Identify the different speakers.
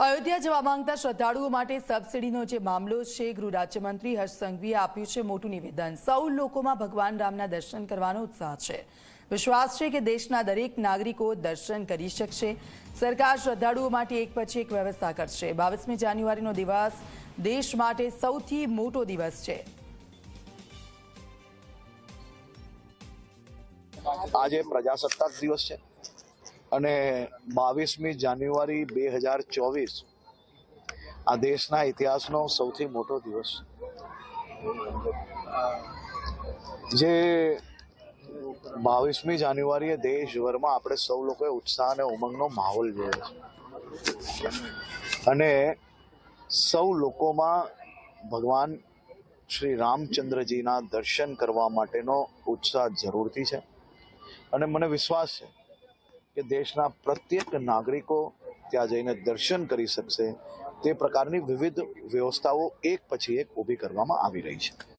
Speaker 1: અયોધ્યા જવા માંગતા શ્રદ્ધાળુઓ માટે સબસિડીનો જે મામલો છે, ગૃહ રાજ્યમંત્રી હર્ષ સંઘવીએ આપ્યું છે મોટું નિવેદન. સૌ લોકોમાં ભગવાન રામના દર્શન કરવાનો ઉત્સાહ છે. વિશ્વાસ છે કે દેશના દરેક નાગરિકો દર્શન કરી શકશે. સરકાર શ્રદ્ધાળુઓ માટે એક પછી એક વ્યવસ્થા કરશે. બાવીસમી જાન્યુઆરીનો દિવસ દેશ માટે સૌથી મોટો દિવસ છે.
Speaker 2: આજે પ્રજાસત્તાક દિવસ છે. અને બાવીસમી જાન્યુઆરી બે હજાર ચોવીસ આ દેશના ઇતિહાસનો સૌથી મોટો દિવસ. જે બાવીસમી જાન્યુઆરીએ દેશભરમાં આપણે સૌ લોકોએ ઉત્સાહ અને ઉમંગનો માહોલ જોયો. છે અને સૌ લોકોમાં ભગવાન શ્રી રામચંદ્રજીના દર્શન કરવા માટેનો ઉત્સાહ જરૂરથી છે. અને મને વિશ્વાસ છે કે દેશના પ્રત્યેક નાગરિકો ત્યાં જઈને દર્શન કરી શકશે તે પ્રકારની વિવિધ વ્યવસ્થાઓ એક પછી એક ઊભી કરવામાં આવી રહી છે.